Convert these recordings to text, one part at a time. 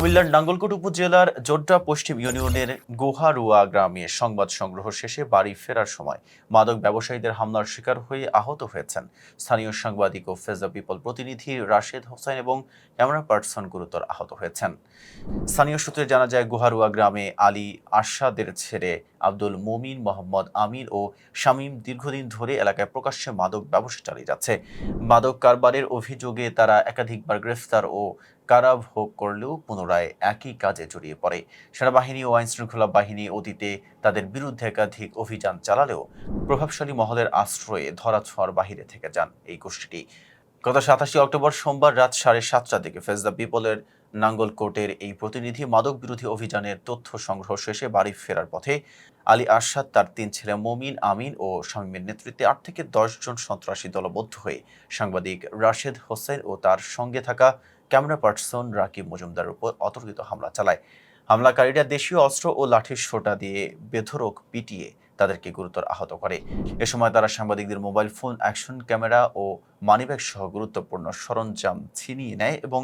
কুমিল্লার নাঙ্গলকোট উপজেলার জোড্ডা পশ্চিম ইউনিয়নের গোহারুয়া গ্রামে সংবাদ সংগ্রহ শেষে বাড়ি ফেরার সময় মাদক ব্যবসায়ীদের হামলার শিকার হয়ে আহত হয়েছেন। স্থানীয় সাংবাদিক ও ফেজা পিপল প্রতিনিধি রাশেদ হোসেন এবং ক্যামেরা পার্সন গুরুতর আহত হয়েছেন। স্থানীয় সূত্রে জানা যায়, গোহারুয়া গ্রামে আলী আশাদের ছেড়ে আব্দুল মমিন, মোহাম্মদ আমির ও শামীম দীর্ঘদিন ধরে এলাকায় প্রকাশ্যে মাদক ব্যবসা চালিয়ে যাচ্ছে। মাদক কারবারের অভিযোগে তারা একাধিকবার গ্রেফতার ও কারাভোগ করলেও পুনরায় একই কাজে জড়িয়ে পড়ে। সেনাবাহিনী ও আইনশৃঙ্খলা বাহিনী অতীতে তাদের বিরুদ্ধে একাধিক অভিযান চালালেও প্রভাবশালী মহলের আশ্রয়ে ধরাছোঁয়ার বাহিরে থেকে যান এই গোষ্ঠীটি। গত সাতাশে অক্টোবর সোমবার রাত সাড়ে সাতটার দিকে ফেজ দ্য পিপলের নাঙ্গল কোর্টের এই প্রতিনিধি মাদক বিরোধী অভিযানের তথ্য সংগ্রহ শেষে বাড়ি ফেরার পথে আলী আরশাদ, তার তিন ছেলে মমিন, আমিন ও শামীমের নেতৃত্বে আট থেকে জন সন্ত্রাসী দলবদ্ধ হয়ে সাংবাদিক রাশেদ হোসেন ও তার সঙ্গে থাকা ক্যামেরা পার্সন রাকিব মজুমদারের উপর অতর্কিত হামলা চালায়। হামলাকারীরা দেশীয় অস্ত্র ও লাঠির সোটা দিয়ে বেধরক পিটিয়ে তাদেরকে গুরুতর আহত করে। এ সময় তারা সাংবাদিকদের মোবাইল ফোন, অ্যাকশন ক্যামেরা ও মানিব্যাগ সহ গুরুত্বপূর্ণ সরঞ্জাম ছিনিয়ে নেয় এবং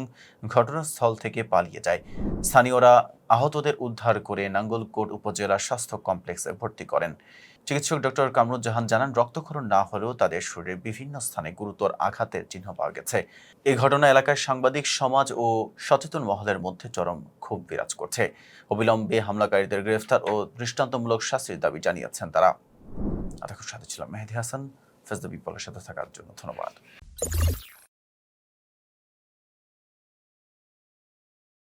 ঘটনাস্থল থেকে পালিয়ে যায়। স্থানীয়রা আহতদের উদ্ধার করে নাঙ্গলকোট উপজেলা স্বাস্থ্য কমপ্লেক্সে ভর্তি করেন। চিকিৎসক ডক্টর কামরুজ্জাহান জানান, রক্তক্ষরণ না হলেও তাদের শরীরের বিভিন্ন স্থানে গুরুতর আঘাতের চিহ্ন পাওয়া গেছে। এ ঘটনা এলাকায় সাংবাদিক, সমাজ ও সচেতন মহলের মধ্যে চরম ক্ষোভ বিরাজ করছে। অবিলম্বে হামলাকারীদের গ্রেফতার ও দৃষ্টান্তমূলক শাস্তির দাবি জানিয়েছেন তারা। সাথে ছিলাম মেহেদি হাসান ফেসদা বিপলের সাথে থাকার জন্য ধন্যবাদ।